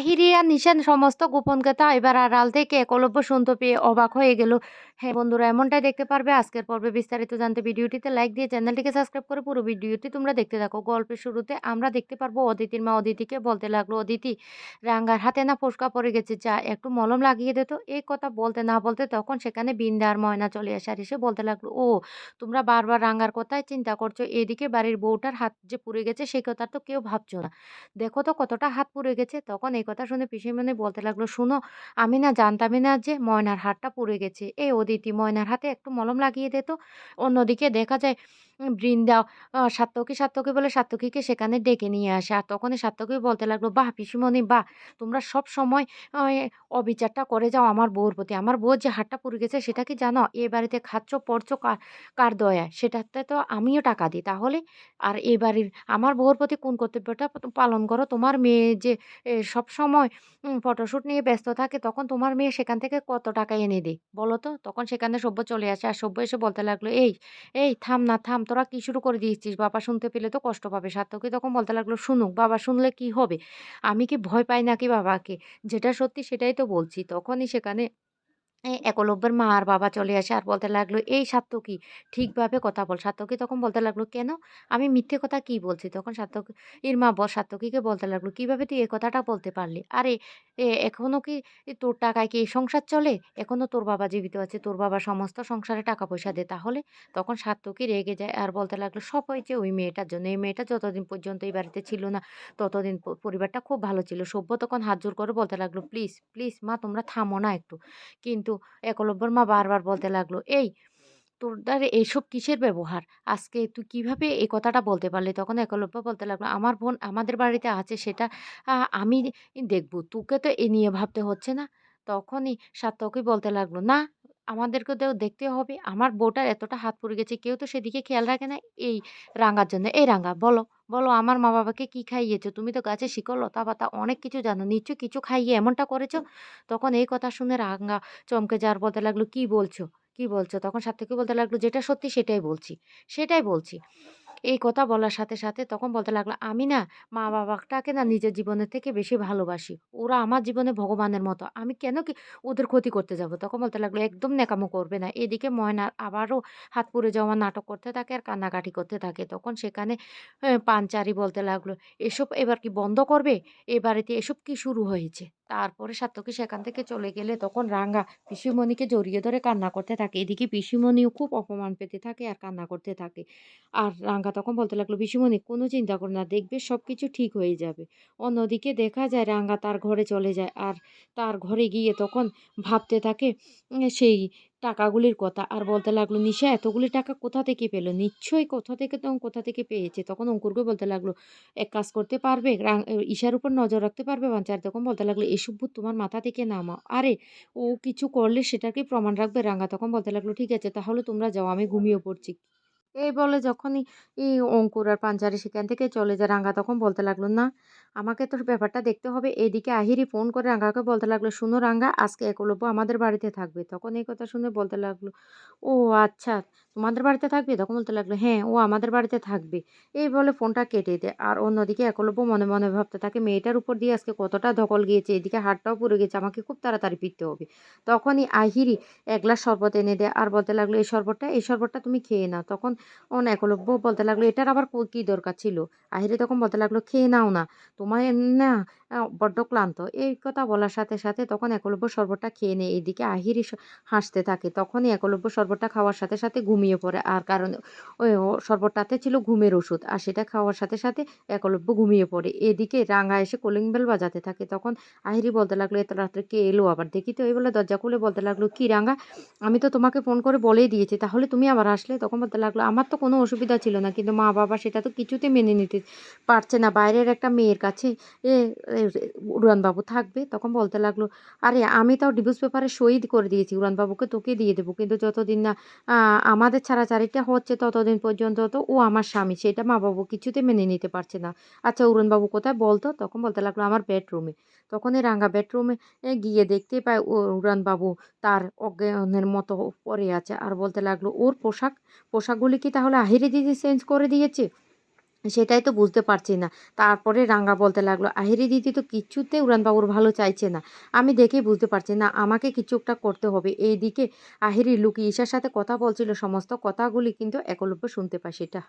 আর নিশান সমস্ত গোপন কথা এবার আড়াল থেকে একলব্য শুনতে পেয়ে অবাক হয়ে গেল। হ্যাঁ বন্ধুরা, এমনটাই দেখতে পারবে। আজকের পর্বে বিস্তারিত জানতে ভিডিওটিতে লাইক দিয়ে চ্যানেলটিকে সাবস্ক্রাইব করে পুরো ভিডিওটি তোমরা দেখতে থাকো। গল্পের শুরুতে আমরা দেখতে পারব অদিতির মা অদিতিকে বলতে লাগল, অদিতি, রাঙ্গার হাতে না ফোসকা পড়ে গেছে, যা একটু মলম লাগিয়ে দে তো। এই কথা বলতে না বলতে তখন সেখানে বিন্দা আর ময়না চলে আসে আর এসে বলতে লাগল, ও, তোমরা বারবার রাঙ্গার কথায় চিন্তা করছ, এদিকে বাড়ির বউটার হাত যে পুড়ে গেছে সেই কথা তো কেউ ভাবছ না। দেখো তো কতটা হাত পুড়ে গেছে। তখন এই কথা শুনে পিসিমণি বলতে লাগল, শুনো, আমি না জানতামই না যে ময়নার হাতটা পড়ে গেছে। এই অদিতি ময়নার হাতে একটু মলম লাগিয়ে দে তো। অন্যদিকে দেখা যায় বৃন্দা সাত্তকী সাত্তকী বলে সাত্তকীকে সেখানে ডেকে নিয়ে আসে আর তখনই সাত্তকী বলতে লাগল বাহ পিসিমণি বাহ তোমরা সব সময় অবিচারটা করে যাও আমার বউর প্রতি আমার বউর যে হাতটা পুড়ে গেছে সেটা কি জানো এ বাড়িতে খাচ্ছ পড়ছো কার দয়ায় সেটাতে তো আমিও টাকা দিই তাহলে আর এ বাড়ির আমার বউর প্রতি কোন কর্তব্যটা পালন করো তোমার মেয়ে যে এ সবসময় উম ফটোশুট নিয়ে ব্যস্ত থাকে তখন তোমার মেয়ে সেখান থেকে কত টাকা এনে দেয় বলো তো? তখন সেখানে সভ্য চলে আসে। আর সভ্য এসে বলতে লাগল, "এই, এই থাম না থাম। তোরা কি শুরু করে দিয়েছিস? বাবা শুনতে পেলে তো কষ্ট পাবে।" সার্থকই তখন বলতে লাগল, "শুনুক, বাবা শুনলে কি হবে? আমি কি ভয় পাই নাকি বাবাকে? যেটা সত্যি সেটাই তো বলছি।" তখনই সেখানে একলব্যের মা আর বাবা চলে আসে আর বলতে লাগল, "এই সাত্তকী ঠিকভাবে কথা বল।" সাত্তকী তখন বলতে লাগল, "কেন? আমি মিথ্যে কথা কি বলছি?" তখন সাত্তকীর মা ব সাত্তকীকে বলতে লাগল, "কীভাবে তুই এ কথাটা বলতে পারলি? আরে এ এখনও কি তোর টাকায় কি এই সংসার চলে? এখনও তোর বাবা জীবিত আছে। তোর বাবা সমস্ত সংসারে টাকা পয়সা দেয়। তাহলে?" তখন সাত্তকী রেগে যায় আর বলতে লাগল, "সব হয়েছে ওই মেয়েটার জন্য। এই মেয়েটা যতদিন পর্যন্ত এই বাড়িতে ছিল না, ততদিন পরিবারটা খুব ভালো ছিল।" সভ্য তখন হাত জোর করে বলতে লাগল, "প্লিজ, প্লিজ মা তোমরা থামো না একটু।" কিন্তু একলব্যর মা বারবার বলতে লাগল, "এই তোর দ্বারে এইসব কিসের ব্যবহার? আজকে তুই কীভাবে এই কথাটা বলতে পারলি?" তখন একলব্য বলতে লাগল, "আমার বোন আমাদের বাড়িতে আছে সেটা আমি দেখব। তোকে তো এ নিয়ে ভাবতে হচ্ছে না?" তখনই সার্থকই বলতে লাগল, "না, আমাদেরকে তো দেখতে হবে। আমার বউটার এতটা হাত পড়ে গেছে, কেউ তো সেদিকে খেয়াল রাখে না এই রাঙার জন্য। এই রাঙা বলো, বলো আমার মা-বাবাকে কি খাইয়েছো? তুমি তো গাছে শিকল লতা-পাতা অনেক কিছু জানো। নিচু কিছু খাইয়ে এমনটা করেছ?" তখন এই কথা শুনে রাঙা চমকে যাওয়ার বলতে লাগল, "কি বলছো? কি বলছো?" তখন সাত্তকী বলতে লাগল, "যেটা সত্যি সেটাই বলছি, সেটাই বলছি।" এই কথা বলার সাথে, সাথে তখন বলতে লাগল, "আমি না মা-বাবাটাকে না নিজের জীবনের থেকে বেশি ভালোবাসি। ওরা আমার জীবনে ভগবানের মতো। আমি কেন কি ওদের ক্ষতি করতে যাব?" তখন বলতে লাগল, "একদম নেকামো করবে না।" এদিকে ময়না আবারও হাত পুড়ে যাওয়া নাটক করতে থাকে আর কান্নাকাটি করতে থাকে। তখন সেখানে পাঞ্চারি বলতে লাগল, "এসব এবার কি বন্ধ করবে? এ বাড়িতে এসব কি শুরু হয়েছে?" তারপরে সার্থকী সেখান থেকে চলে গেলে তখন রাঙ্গা পিসিমণিকে জড়িয়ে ধরে কান্না করতে থাকে। এদিকে পিসিমণিও খুব অপমান পেতে থাকে আর কান্না করতে থাকে। আর রাঙ্গা তখন বলতে লাগল, "পিসিমণি কোনো চিন্তা করো না, দেখবে সব কিছু ঠিক হয়ে যাবে।" অন্যদিকে দেখা যায় রাঙ্গা তার ঘরে চলে যায় আর তার ঘরে গিয়ে তখন ভাবতে থাকে সেই টাকাগুলির কথা আর বলতে লাগল, "নিশা এতগুলি টাকা কোথা থেকে পেল নিশ্চয়ই কোথা থেকে তখন কোথা থেকে পেয়েছে।" তখন অঙ্কুরকে বলতে লাগল, "এক কাজ করতে পারবে? ঈশার উপর নজর রাখতে পারবে বাঞ্চার?" তখন বলতে লাগল, "এসব ভূত তোমার মাথা থেকে নামাও। আরে ও কিছু করলে সেটাকে প্রমাণ রাখবে?" রাঙ্গা তখন বলতে লাগল, "ঠিক আছে তাহলে তোমরা যাও, আমি ঘুমিয়ে পড়ছি।" এই বলে যখনই ই অঙ্কুর আর পাঞ্চারি সেখান থেকে চলে যায় রাঙ্গা তখন বলতে লাগল, "না, আমাকে তো ব্যাপারটা দেখতে হবে।" এদিকে আহিরি ফোন করে রাঙ্গাকে বলতে লাগল, "শুনো রাঙ্গা, আজকে একলব্য আমাদের বাড়িতে থাকবে।" তখন এই কথা শুনে বলতে লাগল, "ও আচ্ছা, তোমাদের বাড়িতে থাকবে?" তখন বলতে লাগল, "হ্যাঁ, ও আমাদের বাড়িতে থাকবে।" এই বলে ফোনটা কেটে দেয়। আর অন্যদিকে একলব্য মনে, মনে ভাবতে থাকে, মেয়েটার উপর দিয়ে আজকে কতটা ধকল গিয়েছে, এদিকে হাতটাও পুড়ে গেছে, আমাকে খুব তাড়াতাড়ি ফিরতে হবে। তখনই আহিরি এক গ্লাস শরবত এনে দেয় আর বলতে লাগল, "এই শরবতটা, এই শরবতটা তুমি খেয়ে নাও।" তখন অন একলব্য বলতে লাগল, "এটার আবার কী দরকার ছিল?" আহিরি তখন বলতে লাগল, "খেয়ে নাও না। তোমার না বড্ড ক্লান্ত।" এই কথা বলার সাথে, সাথে তখন একলব্য শরবতটা খেয়ে নেয়। এদিকে আহিরি হাসতে থাকে। তখনই একলব্য শরবতটা খাওয়ার সাথে, সাথে ঘুমিয়ে পড়ে। আর কারণ ওই শরবতটাতে ছিল ঘুমের ওষুধ। আর সেটা খাওয়ার সাথে, সাথে একলব্য ঘুমিয়ে পড়ে। এদিকে রাঙা এসে কলিং বেল বাজাতে থাকে। তখন আহিরি বলতে লাগল, "এত রাত্রে কে এলো আবার দেখি তো?" এই বলে দরজা খুলে বলতে লাগল, "কি রাঙা? আমি তো তোমাকে ফোন করে বলেই দিয়েছি। তাহলে তুমি আবার আসলে?" তখন বলতে লাগল, "আমার তো কোনো অসুবিধা ছিল না। কিন্তু মা-বাবা সেটা তো কিছুতে মেনে নিতে পারছে না। বাইরের একটা মেয়ের কাছে এ এ উড়ানবাবু থাকবে?" তখন বলতে লাগল, "আরে আমি তাও ডিভোর্স পেপারে সই করে দিয়েছি। উড়ানবাবুকে তোকে দিয়ে দেবো। কিন্তু যতদিন না আমাদের ছাড়াছাড়িটা হচ্ছে ততদিন পর্যন্ত তো ও আমার স্বামী। সেটা মা-বাবু কিছুতে মেনে নিতে পারছে না। আচ্ছা উড়ানবাবু কোথায় বলতো তখন বলতে লাগল, "আমার বেডরুমে।" তখনই রাঙা বেডরুমে গিয়ে দেখতে পায় ও উড়ানবাবু তার অজ্ঞানের মতো পরে আছে। আর বলতে লাগল, "ওর পোশাক? পোশাকগুলি কি তাহলে আহিরি দিদি চেঞ্জ করে দিয়েছে?" সেটাই তো বুঝতে পারছি না। তারপরে রাঙ্গা বলতে লাগল, "আহিরি দিদি তো কিচ্ছুতে উড়ানবাবুর ভালো চাইছে না। আমি দেখেই বুঝতে পারছি না আমাকে কিছু একটা করতে হবে।" এই দিকে আহিরি লুকি ঈশার সাথে কথা বলছিল। সমস্ত কথাগুলি কিন্তু একলব্য শুনতে পায় সেটা।